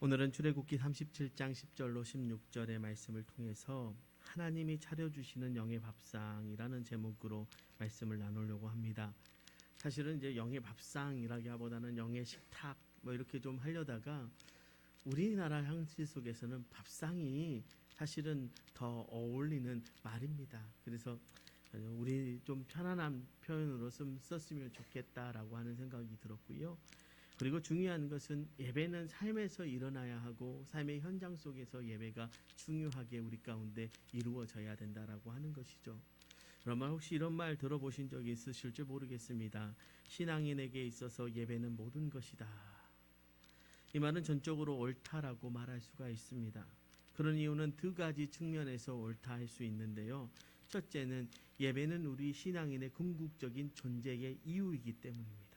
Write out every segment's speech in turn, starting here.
오늘은 출애굽기 37장 10절로 16절의 말씀을 통해서 하나님이 차려주시는 영의 밥상이라는 제목으로 말씀을 나누려고 합니다. 사실은 이제 영의 밥상이라기보다는 영의 식탁 뭐 이렇게 좀 하려다가 우리나라 향시 속에서는 밥상이 사실은 더 어울리는 말입니다. 그래서 우리 좀 편안한 표현으로 좀 썼으면 좋겠다라고 하는 생각이 들었고요. 그리고 중요한 것은 예배는 삶에서 일어나야 하고 삶의 현장 속에서 예배가 중요하게 우리 가운데 이루어져야 된다라고 하는 것이죠. 그러면 혹시 이런 말 들어보신 적이 있으실지 모르겠습니다. 신앙인에게 있어서 예배는 모든 것이다. 이 말은 전적으로 옳다라고 말할 수가 있습니다. 그런 이유는 두 가지 측면에서 옳다 할 수 있는데요. 첫째는 예배는 우리 신앙인의 궁극적인 존재의 이유이기 때문입니다.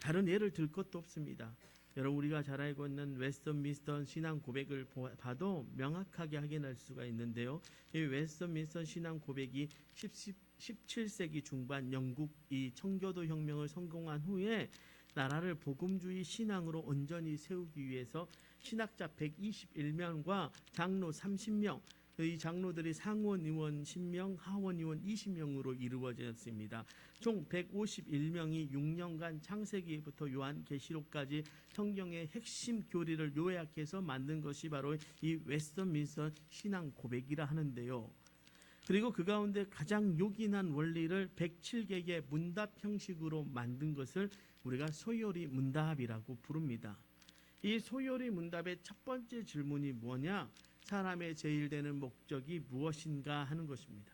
다른 예를 들 것도 없습니다. 여러분 우리가 잘 알고 있는 웨스턴 미스턴 신앙 고백을 보- 봐도 명확하게 확인할 수가 있는데요. 이 웨스턴 미스턴 신앙 고백이 10, 17세기 중반 영국 이 청교도 혁명을 성공한 후에 나라를 복음주의 신앙으로 온전히 세우기 위해서 신학자 121명과 장로 30명 이 장로들이 상원 의원 10명, 하원 의원 20명으로 이루어졌습니다. 총 151명이 6년간 창세기부터 요한 계시록까지 성경의 핵심 교리를 요약해서 만든 것이 바로 이 웨스턴민스터 신앙 고백이라 하는데요. 그리고 그 가운데 가장 요긴한 원리를 107개의 문답 형식으로 만든 것을 우리가 소요리 문답이라고 부릅니다. 이 소요리 문답의 첫 번째 질문이 뭐냐? 사람의 제일 되는 목적이 무엇인가 하는 것입니다.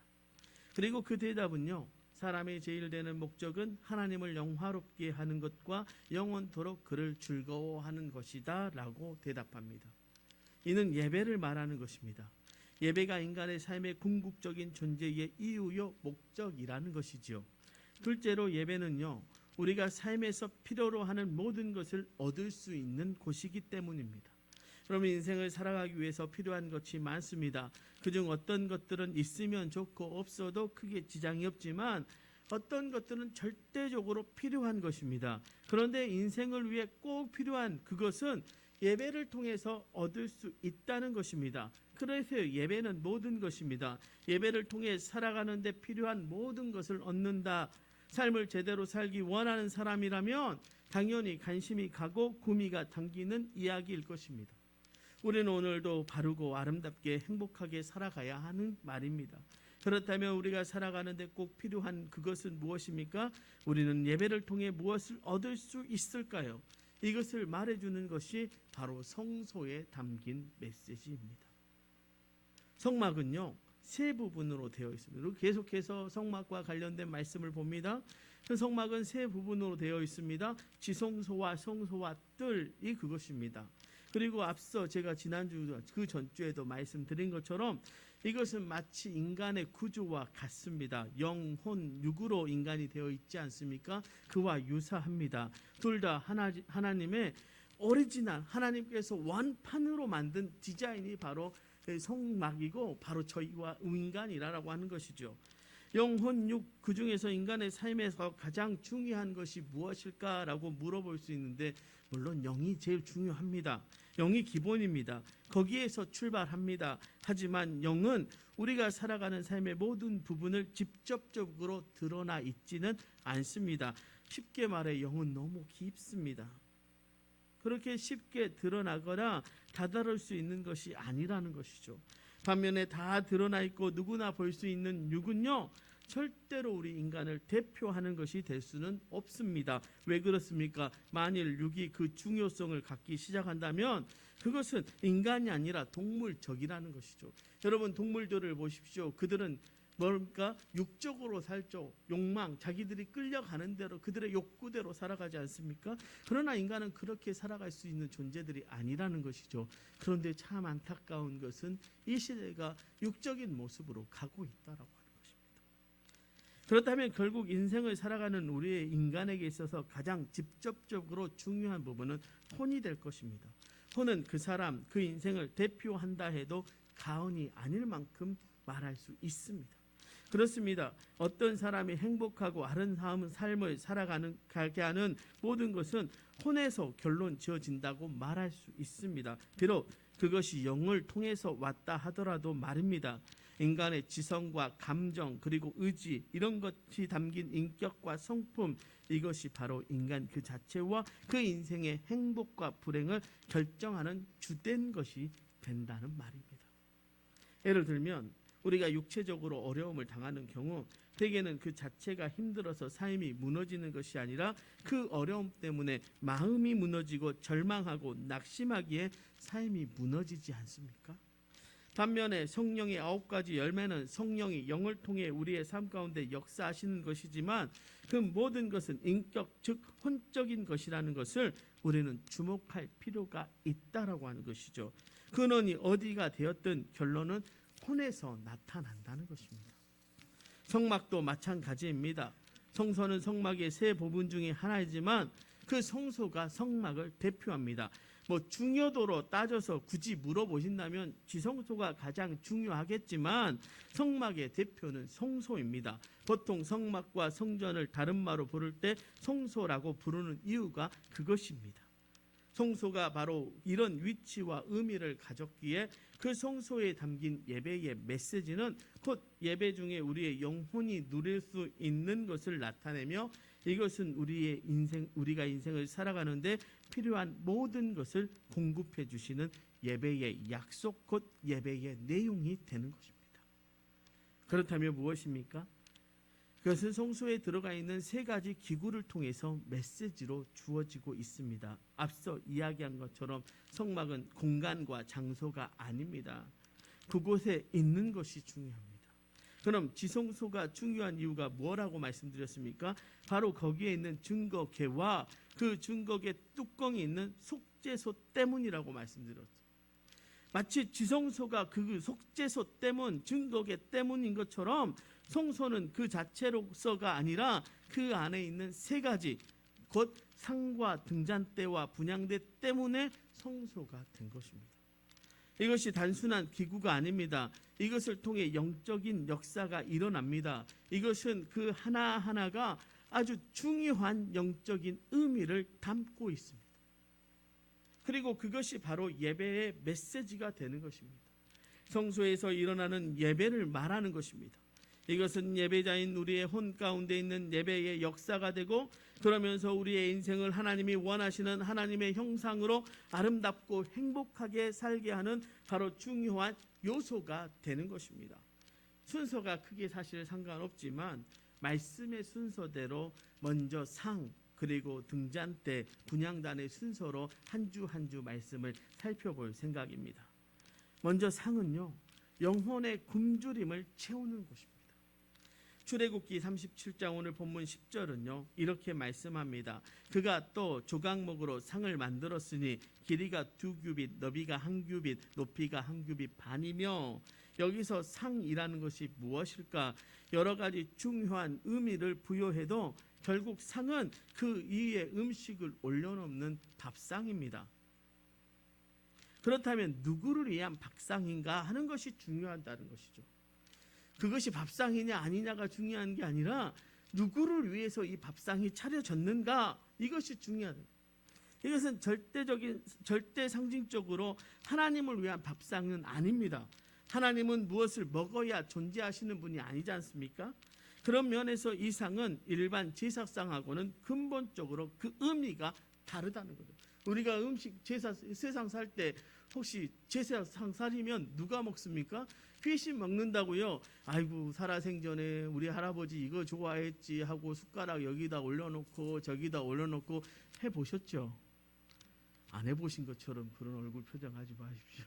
그리고 그 대답은요. 사람의 제일 되는 목적은 하나님을 영화롭게 하는 것과 영원토록 그를 즐거워하는 것이다 라고 대답합니다. 이는 예배를 말하는 것입니다. 예배가 인간의 삶의 궁극적인 존재의 이유요 목적이라는 것이지요. 둘째로 예배는요. 우리가 삶에서 필요로 하는 모든 것을 얻을 수 있는 곳이기 때문입니다. 그러면 인생을 살아가기 위해서 필요한 것이 많습니다. 그중 어떤 것들은 있으면 좋고 없어도 크게 지장이 없지만 어떤 것들은 절대적으로 필요한 것입니다. 그런데 인생을 위해 꼭 필요한 그것은 예배를 통해서 얻을 수 있다는 것입니다. 그래서 예배는 모든 것입니다. 예배를 통해 살아가는데 필요한 모든 것을 얻는다. 삶을 제대로 살기 원하는 사람이라면 당연히 관심이 가고 구미가 당기는 이야기일 것입니다. 우리는 오늘도 바르고 아름답게 행복하게 살아가야 하는 말입니다. 그렇다면 우리가 살아가는데 꼭 필요한 그것은 무엇입니까? 우리는 예배를 통해 무엇을 얻을 수 있을까요? 이것을 말해주는 것이 바로 성소에 담긴 메시지입니다. 성막은요 세 부분으로 되어 있습니다. 계속해서 성막과 관련된 말씀을 봅니다. 그 성막은 세 부분으로 되어 있습니다. 지성소와 성소와 뜰이 그것입니다. 그리고 앞서 제가 지난주 그 전주에도 말씀드린 것처럼 이것은 마치 인간의 구조와 같습니다. 영혼, 육으로 인간이 되어 있지 않습니까? 그와 유사합니다. 둘 다 하나, 하나님의 오리지널 하나님께서 원판으로 만든 디자인이 바로 성막이고 바로 저희와 인간이라고 하는 것이죠. 영혼 육 그 중에서 인간의 삶에서 가장 중요한 것이 무엇일까라고 물어볼 수 있는데 물론 영이 제일 중요합니다. 영이 기본입니다. 거기에서 출발합니다. 하지만 영은 우리가 살아가는 삶의 모든 부분을 직접적으로 드러나 있지는 않습니다. 쉽게 말해 영은 너무 깊습니다. 그렇게 쉽게 드러나거나 다다를 수 있는 것이 아니라는 것이죠. 반면에 다 드러나 있고 누구나 볼 수 있는 육은요. 절대로 우리 인간을 대표하는 것이 될 수는 없습니다. 왜 그렇습니까? 만일 육이 그 중요성을 갖기 시작한다면 그것은 인간이 아니라 동물적이라는 것이죠. 여러분 동물들을 보십시오. 그들은 뭡니까? 육적으로 살죠. 욕망, 자기들이 끌려가는 대로 그들의 욕구대로 살아가지 않습니까? 그러나 인간은 그렇게 살아갈 수 있는 존재들이 아니라는 것이죠. 그런데 참 안타까운 것은 이 시대가 육적인 모습으로 가고 있다라고 하는 것입니다. 그렇다면 결국 인생을 살아가는 우리의 인간에게 있어서 가장 직접적으로 중요한 부분은 혼이 될 것입니다. 혼은 그 사람, 그 인생을 대표한다 해도 가언이 아닐 만큼 말할 수 있습니다. 그렇습니다. 어떤 사람이 행복하고 아름다운 삶을 살아가는 가게 하는 모든 것은 혼에서 결론 지어진다고 말할 수 있습니다. 비록 그것이 영을 통해서 왔다 하더라도 말입니다. 인간의 지성과 감정 그리고 의지 이런 것이 담긴 인격과 성품 이것이 바로 인간 그 자체와 그 인생의 행복과 불행을 결정하는 주된 것이 된다는 말입니다. 예를 들면 우리가 육체적으로 어려움을 당하는 경우 대개는 그 자체가 힘들어서 삶이 무너지는 것이 아니라 그 어려움 때문에 마음이 무너지고 절망하고 낙심하기에 삶이 무너지지 않습니까? 반면에 성령의 아홉 가지 열매는 성령이 영을 통해 우리의 삶 가운데 역사하시는 것이지만 그 모든 것은 인격 즉 혼적인 것이라는 것을 우리는 주목할 필요가 있다라고 하는 것이죠. 근원이 어디가 되었든 결론은 혼에서 나타난다는 것입니다. 성막도 마찬가지입니다. 성소는 성막의 세 부분 중에 하나이지만 그 성소가 성막을 대표합니다. 뭐 중요도로 따져서 굳이 물어보신다면 지성소가 가장 중요하겠지만 성막의 대표는 성소입니다. 보통 성막과 성전을 다른 말로 부를 때 성소라고 부르는 이유가 그것입니다. 성소가 바로 이런 위치와 의미를 가졌기에 그 성소에 담긴 예배의 메시지는 곧 예배 중에 우리의 영혼이 누릴 수 있는 것을 나타내며 이것은 우리의 인생 우리가 인생을 살아가는데 필요한 모든 것을 공급해 주시는 예배의 약속 곧 예배의 내용이 되는 것입니다. 그렇다면 무엇입니까? 그것은 성소에 들어가 있는 세 가지 기구를 통해서 메시지로 주어지고 있습니다. 앞서 이야기한 것처럼 성막은 공간과 장소가 아닙니다. 그곳에 있는 것이 중요합니다. 그럼 지성소가 중요한 이유가 뭐라고 말씀드렸습니까? 바로 거기에 있는 증거계와 그 증거계 뚜껑이 있는 속죄소 때문이라고 말씀드렸죠. 마치 지성소가 그 속죄소 때문, 증거계 때문인 것처럼 성소는 그 자체로서가 아니라 그 안에 있는 세 가지 곧 상과 등잔대와 분향대 때문에 성소가 된 것입니다. 이것이 단순한 기구가 아닙니다. 이것을 통해 영적인 역사가 일어납니다. 이것은 그 하나하나가 아주 중요한 영적인 의미를 담고 있습니다. 그리고 그것이 바로 예배의 메시지가 되는 것입니다. 성소에서 일어나는 예배를 말하는 것입니다. 이것은 예배자인 우리의 혼 가운데 있는 예배의 역사가 되고 그러면서 우리의 인생을 하나님이 원하시는 하나님의 형상으로 아름답고 행복하게 살게 하는 바로 중요한 요소가 되는 것입니다. 순서가 크게 사실 상관없지만 말씀의 순서대로 먼저 상 그리고 등잔대 분양단의 순서로 한 주 한 주 말씀을 살펴볼 생각입니다. 먼저 상은요 영혼의 굶주림을 채우는 것입니다. 출애굽기 37장 오늘 본문 10절은요 이렇게 말씀합니다. 그가 또 조각목으로 상을 만들었으니 길이가 두 규빗, 너비가 한 규빗, 높이가 한 규빗 반이며 여기서 상이라는 것이 무엇일까? 여러 가지 중요한 의미를 부여해도 결국 상은 그 위에 음식을 올려놓는 밥상입니다. 그렇다면 누구를 위한 밥상인가 하는 것이 중요하다는 것이죠. 그것이 밥상이냐 아니냐가 중요한 게 아니라 누구를 위해서 이 밥상이 차려졌는가 이것이 중요하다. 이것은 절대적인 절대 상징적으로 하나님을 위한 밥상은 아닙니다. 하나님은 무엇을 먹어야 존재하시는 분이 아니지 않습니까? 그런 면에서 이 상은 일반 제사상하고는 근본적으로 그 의미가 다르다는 거죠. 우리가 음식 제사 세상 살 때 혹시 제사상 살이면 누가 먹습니까? 귀신 먹는다고요. 아이고 살아생전에 우리 할아버지 이거 좋아했지 하고 숟가락 여기다 올려놓고 저기다 올려놓고 해 보셨죠? 안 해보신 것처럼 그런 얼굴 표정하지 마십시오.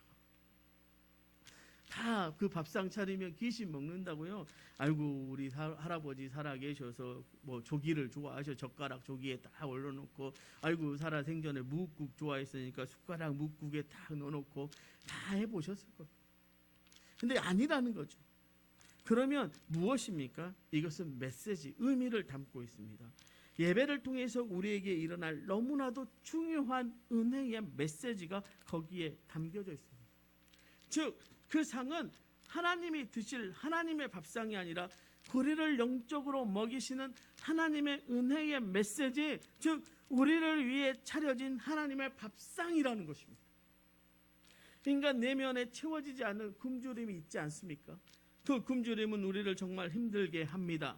다 그 밥상 차리면 귀신 먹는다고요. 아이고 우리 사- 할아버지 살아 계셔서 뭐 조기를 좋아하셔 젓가락 조기에 딱 올려놓고 아이고 살아 생전에 무국 좋아했으니까 숟가락 무국에 딱 넣어놓고 다 해보셨을 거예요. 근데 아니라는 거죠. 그러면 무엇입니까? 이것은 메시지, 의미를 담고 있습니다. 예배를 통해서 우리에게 일어날 너무나도 중요한 은혜의 메시지가 거기에 담겨져 있습니다. 즉, 그 상은 하나님이 드실 하나님의 밥상이 아니라 우리를 영적으로 먹이시는 하나님의 은혜의 메시지, 즉 우리를 위해 차려진 하나님의 밥상이라는 것입니다. 인간 내면에 채워지지 않는 굶주림이 있지 않습니까? 그 굶주림은 우리를 정말 힘들게 합니다.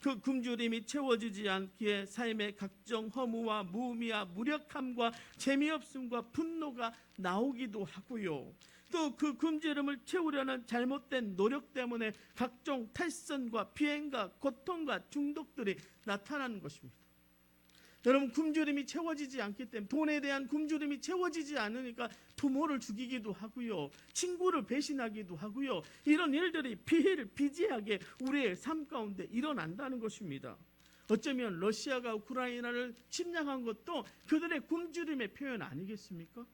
그 굶주림이 채워지지 않기에 삶의 각종 허무와 무미와 무력함과 재미없음과 분노가 나오기도 하고요. 또그 굶주림을 채우려는 잘못된 노력 때문에 각종 탈선과 비행과 고통과 중독들이 나타나는 것입니다. 여러분 굶주림이 채워지지 않기 때문에 돈에 대한 굶주림이 채워지지 않으니까 부모를 죽이기도 하고요. 친구를 배신하기도 하고요. 이런 일들이 비일 비재하게 우리의 삶 가운데 일어난다는 것입니다. 어쩌면 러시아가 우크라이나를 침략한 것도 그들의 굶주림의 표현 아니겠습니까?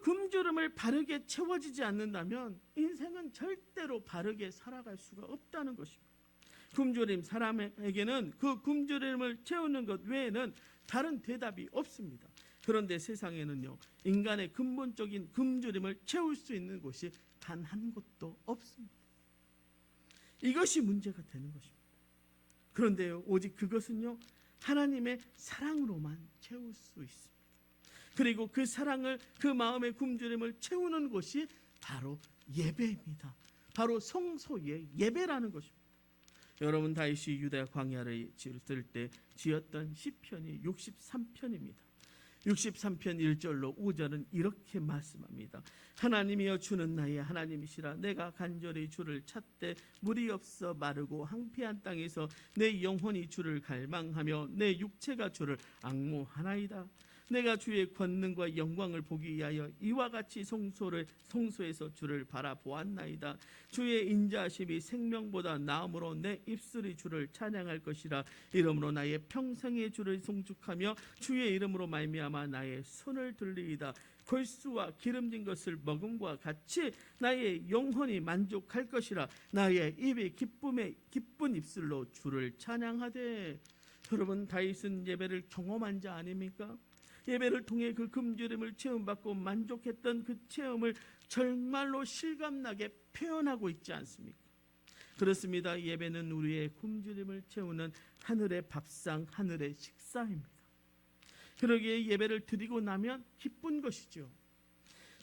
그 굶주림을 바르게 채워지지 않는다면 인생은 절대로 바르게 살아갈 수가 없다는 것입니다. 굶주림 사람에게는 그 굶주림을 채우는 것 외에는 다른 대답이 없습니다. 그런데 세상에는요 인간의 근본적인 굶주림을 채울 수 있는 곳이 단 한 곳도 없습니다. 이것이 문제가 되는 것입니다. 그런데요 오직 그것은요 하나님의 사랑으로만 채울 수 있습니다. 그리고 그 사랑을 그 마음의 굶주림을 채우는 곳이 바로 예배입니다. 바로 성소의 예배라는 것입니다. 여러분 다윗이 유다 광야를 지을 때 지었던 시편이 63편입니다. 63편 1절로 5절은 이렇게 말씀합니다. 하나님이여 주는 나의 하나님이시라 내가 간절히 주를 찾되 물이 없어 마르고 황폐한 땅에서 내 영혼이 주를 갈망하며 내 육체가 주를 악모하나이다. 내가 주의 권능과 영광을 보기 위하여 이와 같이 성소를 성소에서 주를 바라보았나이다. 주의 인자하심이 생명보다 나음으로 내 입술이 주를 찬양할 것이라. 이름으로 나의 평생의 주를 송축하며 주의 이름으로 말미암아 나의 손을 들리이다. 골수와 기름진 것을 먹음과 같이 나의 영혼이 만족할 것이라. 나의 입이 기쁨의 기쁜 입술로 주를 찬양하되. 여러분 다윗은 예배를 경험한 자 아닙니까? 예배를 통해 그 금주림을 체험받고 만족했던 그 체험을 정말로 실감나게 표현하고 있지 않습니까? 그렇습니다. 예배는 우리의 굶주림을 채우는 하늘의 밥상, 하늘의 식사입니다. 그러기에 예배를 드리고 나면 기쁜 것이죠.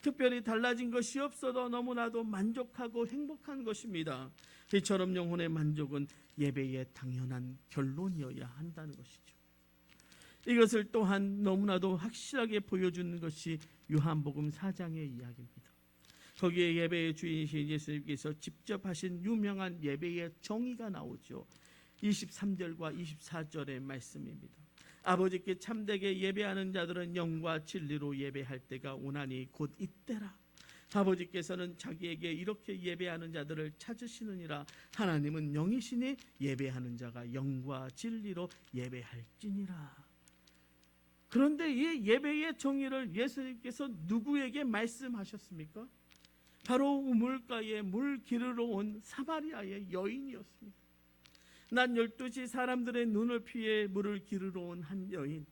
특별히 달라진 것이 없어도 너무나도 만족하고 행복한 것입니다. 이처럼 영혼의 만족은 예배의 당연한 결론이어야 한다는 것이죠. 이것을 또한 너무나도 확실하게 보여주는 것이 요한복음 4장의 이야기입니다. 거기에 예배의 주인이신 예수님께서 직접 하신 유명한 예배의 정의가 나오죠. 23절과 24절의 말씀입니다. 아버지께 참되게 예배하는 자들은 영과 진리로 예배할 때가 오나니 곧 이때라. 아버지께서는 자기에게 이렇게 예배하는 자들을 찾으시느니라. 하나님은 영이시니 예배하는 자가 영과 진리로 예배할지니라. 그런데 이 예배의 정의를 예수님께서 누구에게 말씀하셨습니까? 바로 우물가에 물 기르러 온 사마리아의 여인이었습니다. 낮 12시 사람들의 눈을 피해 물을 기르러 온 한 여인.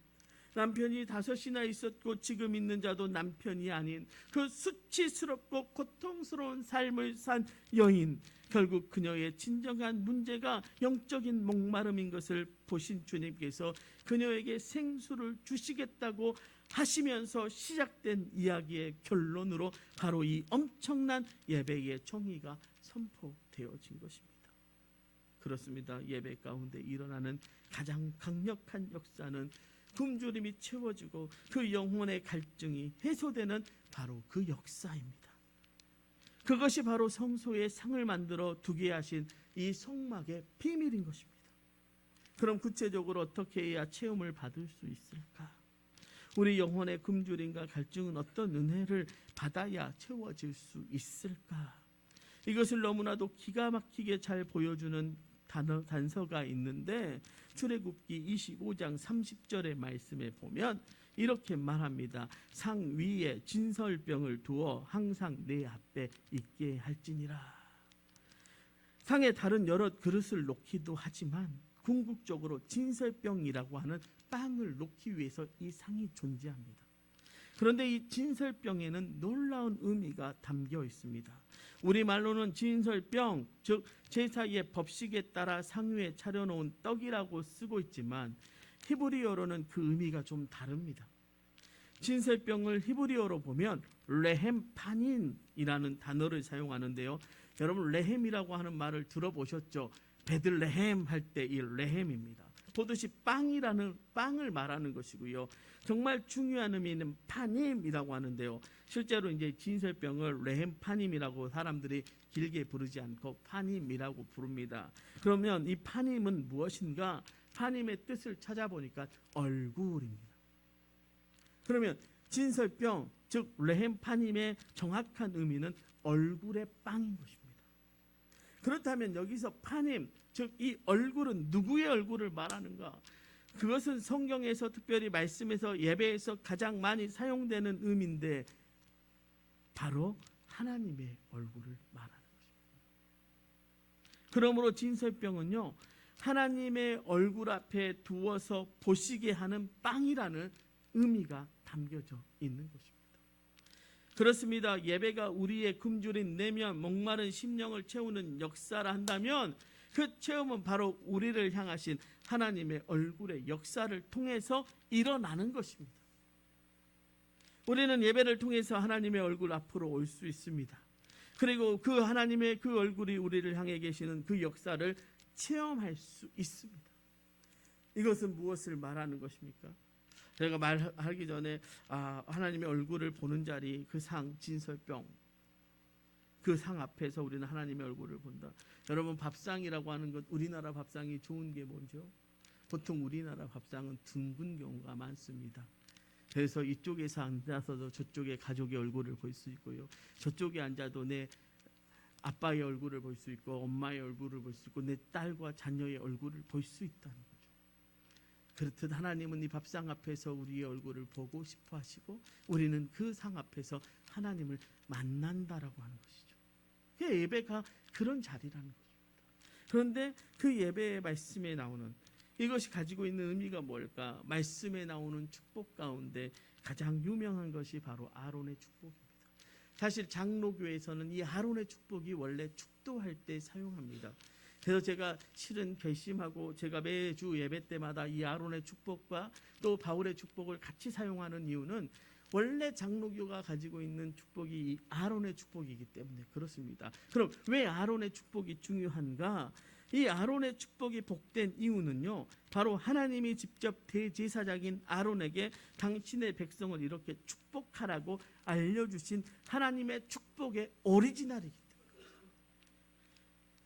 남편이 다섯이나 있었고 지금 있는 자도 남편이 아닌 그 수치스럽고 고통스러운 삶을 산 여인. 결국 그녀의 진정한 문제가 영적인 목마름인 것을 보신 주님께서 그녀에게 생수를 주시겠다고 하시면서 시작된 이야기의 결론으로 바로 이 엄청난 예배의 정의가 선포되어진 것입니다. 그렇습니다. 예배 가운데 일어나는 가장 강력한 역사는 굶주림이 채워지고 그 영혼의 갈증이 해소되는 바로 그 역사입니다. 그것이 바로 성소의 상을 만들어 두게 하신 이 성막의 비밀인 것입니다. 그럼 구체적으로 어떻게 해야 체험을 받을 수 있을까? 우리 영혼의 굶주림과 갈증은 어떤 은혜를 받아야 채워질 수 있을까? 이것을 너무나도 기가 막히게 잘 보여주는 단어, 단서가 있는데 출애굽기 25장 30절의 말씀에 보면 이렇게 말합니다. 상 위에 진설병을 두어 항상 내 앞에 있게 할지니라. 상에 다른 여러 그릇을 놓기도 하지만 궁극적으로 진설병이라고 하는 빵을 놓기 위해서 이 상이 존재합니다. 그런데 이 진설병에는 놀라운 의미가 담겨 있습니다. 우리 말로는 진설병, 즉 제사의 법식에 따라 상유에 차려놓은 떡이라고 쓰고 있지만 히브리어로는 그 의미가 좀 다릅니다. 진설병을 히브리어로 보면 레헴파닌이라는 단어를 사용하는데요. 여러분 레헴이라고 하는 말을 들어보셨죠? 베들레헴 할 때 이 레헴입니다. 보듯이 빵이라는 빵을 말하는 것이고요. 정말 중요한 의미는 파님이라고 하는데요. 실제로 이제 진설병을 레헴 파님이라고 사람들이 길게 부르지 않고 파님이라고 부릅니다. 그러면 이 파님은 무엇인가? 파님의 뜻을 찾아보니까 얼굴입니다. 그러면 진설병 즉 레헴파님의 정확한 의미는 얼굴의 빵인 것입니다. 그렇다면 여기서 파님 즉 이 얼굴은 누구의 얼굴을 말하는가? 그것은 성경에서 특별히 말씀에서 예배에서 가장 많이 사용되는 의미인데 바로 하나님의 얼굴을 말하는 것입니다. 그러므로 진설병은요 하나님의 얼굴 앞에 두어서 보시게 하는 빵이라는 의미가 담겨져 있는 것입니다. 그렇습니다. 예배가 우리의 굶주린 내면 목마른 심령을 채우는 역사라 한다면 그 체험은 바로 우리를 향하신 하나님의 얼굴의 역사를 통해서 일어나는 것입니다. 우리는 예배를 통해서 하나님의 얼굴 앞으로 올 수 있습니다. 그리고 그 하나님의 그 얼굴이 우리를 향해 계시는 그 역사를 체험할 수 있습니다. 이것은 무엇을 말하는 것입니까? 제가 말하기 전에 아, 하나님의 얼굴을 보는 자리 그 상 진설병 그 상 앞에서 우리는 하나님의 얼굴을 본다. 여러분 밥상이라고 하는 것 우리나라 밥상이 좋은 게 뭐죠? 보통 우리나라 밥상은 둥근 경우가 많습니다. 그래서 이쪽에서 앉아서도 저쪽에 가족의 얼굴을 볼 수 있고요. 저쪽에 앉아도 내 아빠의 얼굴을 볼 수 있고 엄마의 얼굴을 볼 수 있고 내 딸과 자녀의 얼굴을 볼 수 있다는 거죠. 그렇듯 하나님은 이 밥상 앞에서 우리의 얼굴을 보고 싶어 하시고 우리는 그 상 앞에서 하나님을 만난다라고 하는 것이죠. 그 예배가 그런 자리라는 것입니다. 그런데 그 예배의 말씀에 나오는 이것이 가지고 있는 의미가 뭘까? 말씀에 나오는 축복 가운데 가장 유명한 것이 바로 아론의 축복입니다. 사실 장로교에서는 이 아론의 축복이 원래 축도할 때 사용합니다. 그래서 제가 실은 결심하고 제가 매주 예배 때마다 이 아론의 축복과 또 바울의 축복을 같이 사용하는 이유는 원래 장로교가 가지고 있는 축복이 이 아론의 축복이기 때문에 그렇습니다. 그럼 왜 아론의 축복이 중요한가? 이 아론의 축복이 복된 이유는요. 바로 하나님이 직접 대제사장인 아론에게 당신의 백성을 이렇게 축복하라고 알려주신 하나님의 축복의 오리지널이기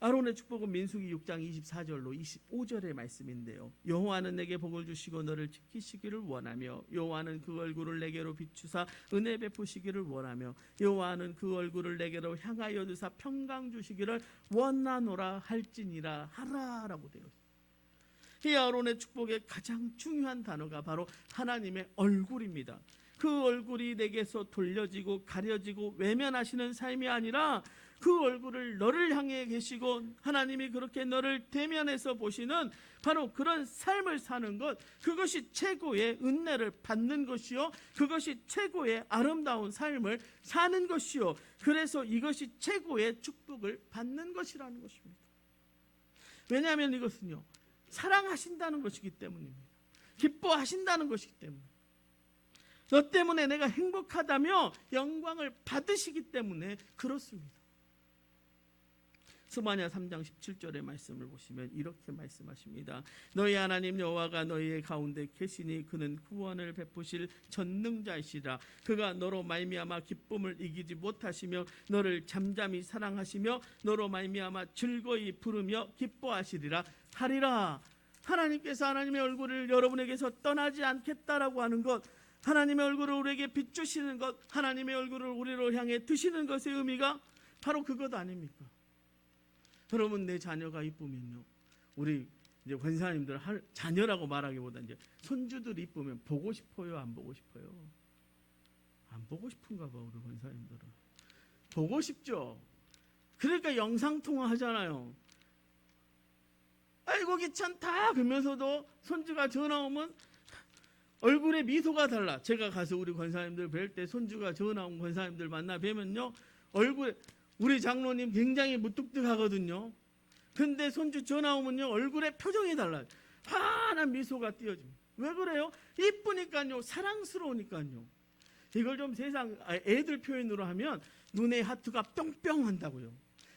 아론의 축복은 민수기 6장 24절로 25절의 말씀인데요. 여호와는 내게 복을 주시고 너를 지키시기를 원하며 여호와는 그 얼굴을 내게로 비추사 은혜 베푸시기를 원하며 여호와는 그 얼굴을 내게로 향하여 드사 평강 주시기를 원하노라 할지니라 하라라고 되어 있습니다. 이 아론의 축복의 가장 중요한 단어가 바로 하나님의 얼굴입니다. 그 얼굴이 내게서 돌려지고 가려지고 외면하시는 삶이 아니라 그 얼굴을 너를 향해 계시고 하나님이 그렇게 너를 대면해서 보시는 바로 그런 삶을 사는 것 그것이 최고의 은혜를 받는 것이요 그것이 최고의 아름다운 삶을 사는 것이요 그래서 이것이 최고의 축복을 받는 것이라는 것입니다. 왜냐하면 이것은요 사랑하신다는 것이기 때문입니다. 기뻐하신다는 것이기 때문에 너 때문에 내가 행복하다며 영광을 받으시기 때문에 그렇습니다. 스마냐 3장 17절의 말씀을 보시면 이렇게 말씀하십니다. 너희 하나님 여호와가 너희의 가운데 계시니 그는 구원을 베푸실 전능자이시라. 그가 너로 말미암아 기쁨을 이기지 못하시며 너를 잠잠히 사랑하시며 너로 말미암아 즐거이 부르며 기뻐하시리라 하리라. 하나님께서 하나님의 얼굴을 여러분에게서 떠나지 않겠다라고 하는 것 하나님의 얼굴을 우리에게 비추시는 것 하나님의 얼굴을 우리로 향해 드시는 것의 의미가 바로 그것 아닙니까? 여러분 내 자녀가 이쁘면요. 우리 이제 권사님들 할 자녀라고 말하기보다 이제 손주들 이쁘면 보고 싶어요, 안 보고 싶어요? 안 보고 싶은가 봐 우리 권사님들은. 보고 싶죠. 그러니까 영상 통화 하잖아요. 아이고 귀찮다 그러면서도 손주가 전화 오면 얼굴에 미소가 달라. 제가 가서 우리 권사님들 뵐 때 손주가 전화 온 권사님들 만나 뵈면요. 얼굴에 우리 장로님 굉장히 무뚝뚝하거든요. 근데 손주 전화 오면요 얼굴에 표정이 달라요. 환한 미소가 띄어집니다. 왜 그래요? 이쁘니까요, 사랑스러우니까요. 이걸 좀 세상 아, 애들 표현으로 하면 눈의 하트가 뿅뿅 한다고요.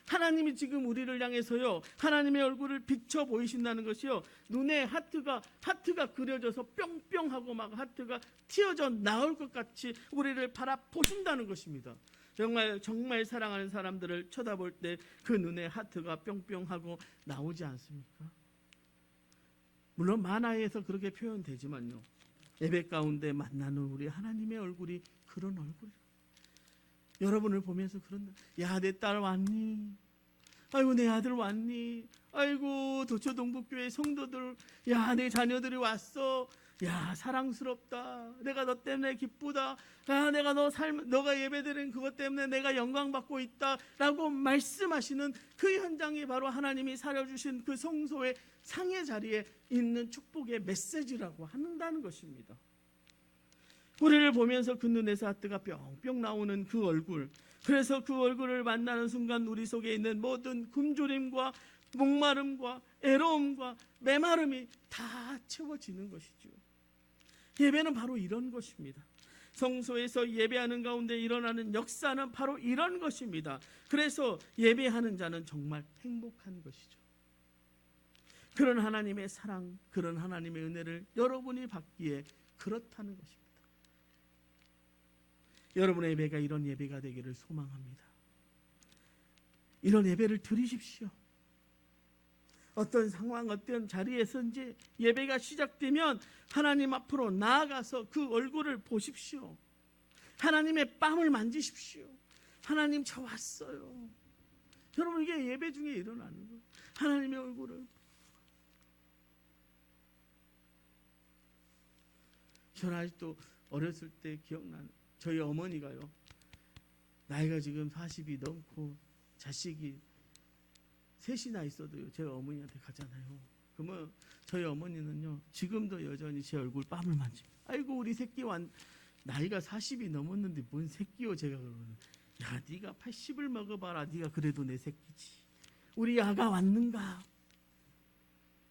하나님이 지금 우리를 향해서요 하나님의 얼굴을 비춰 보이신다는 것이요 눈에 하트가 하트가 그려져서 뿅뿅 하고 막 하트가 튀어져 나올 것 같이 우리를 바라보신다는 것입니다. 정말 정말 사랑하는 사람들을 쳐다볼 때 그 눈에 하트가 뿅뿅하고 나오지 않습니까? 물론 만화에서 그렇게 표현되지만요. 예배 가운데 만나는 우리 하나님의 얼굴이 그런 얼굴이에요. 여러분을 보면서 그런다. 야, 내 딸 왔니? 아이고, 내 아들 왔니? 아이고, 도초동북교회 성도들, 야, 내 자녀들이 왔어. 야, 사랑스럽다. 내가 너 때문에 기쁘다. 야, 내가 너 삶, 너가 예배드린 그것 때문에 내가 영광 받고 있다. 라고 말씀하시는 그 현장이 바로 하나님이 사려주신 그 성소의 상의 자리에 있는 축복의 메시지라고 한다는 것입니다. 우리를 보면서 그 눈에서 하트가 뿅뿅 나오는 그 얼굴. 그래서 그 얼굴을 만나는 순간 우리 속에 있는 모든 굶주림과 목마름과 애로움과 메마름이 다 채워지는 것이죠. 예배는 바로 이런 것입니다. 성소에서 예배하는 가운데 일어나는 역사는 바로 이런 것입니다. 그래서 예배하는 자는 정말 행복한 것이죠. 그런 하나님의 사랑, 그런 하나님의 은혜를 여러분이 받기에 그렇다는 것입니다. 여러분의 예배가 이런 예배가 되기를 소망합니다. 이런 예배를 드리십시오. 어떤 상황, 어떤 자리에서인지 예배가 시작되면 하나님 앞으로 나아가서 그 얼굴을 보십시오. 하나님의 뺨을 만지십시오. 하나님 저 왔어요. 여러분 이게 예배 중에 일어나는 거예요. 하나님의 얼굴을 저는 아직도 어렸을 때 기억나는 저희 어머니가요. 나이가 지금 40이 넘고 자식이 셋이나 있어도요. 제가 어머니한테 가잖아요. 그러면 저희 어머니는요. 지금도 여전히 제 얼굴 뺨을 만집니다. 아이고 우리 새끼 완 나이가 40이 넘었는데 뭔 새끼요 제가 그러면 야 네가 80을 먹어봐라 네가 그래도 내 새끼지 우리 아가 왔는가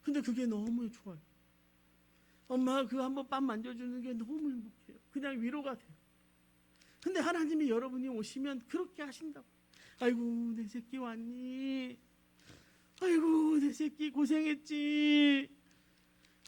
근데 그게 너무 좋아요 엄마가 그 한번 뺨 만져주는 게 너무 행복해요 그냥 위로가 돼요 근데 하나님이 여러분이 오시면 그렇게 하신다고 아이고 내 새끼 왔니 아이고 내 새끼 고생했지.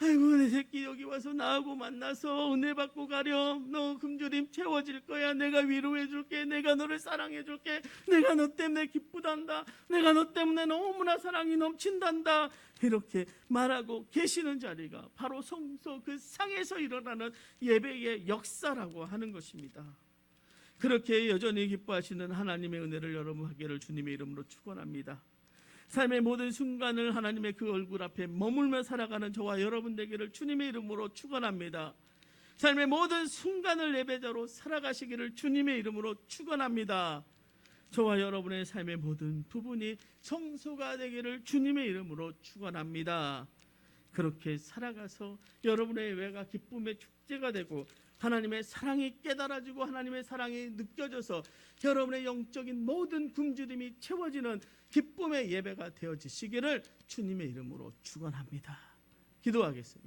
아이고 내 새끼 여기 와서 나하고 만나서 은혜 받고 가렴. 너 금주림 채워질 거야. 내가 위로해 줄게. 내가 너를 사랑해 줄게. 내가 너 때문에 기쁘단다. 내가 너 때문에 너무나 사랑이 넘친단다. 이렇게 말하고 계시는 자리가 바로 성소 그 상에서 일어나는 예배의 역사라고 하는 것입니다. 그렇게 여전히 기뻐하시는 하나님의 은혜를 여러분 하기를 주님의 이름으로 축원합니다 삶의 모든 순간을 하나님의 그 얼굴 앞에 머물며 살아가는 저와 여러분 되기를 주님의 이름으로 축원합니다. 삶의 모든 순간을 예배자로 살아가시기를 주님의 이름으로 축원합니다. 저와 여러분의 삶의 모든 부분이 성소가 되기를 주님의 이름으로 축원합니다. 그렇게 살아가서 여러분의 예배가 기쁨의 축제가 되고 하나님의 사랑이 깨달아지고 하나님의 사랑이 느껴져서 여러분의 영적인 모든 굶주림이 채워지는 기쁨의 예배가 되어지시기를 주님의 이름으로 축원합니다. 기도하겠습니다.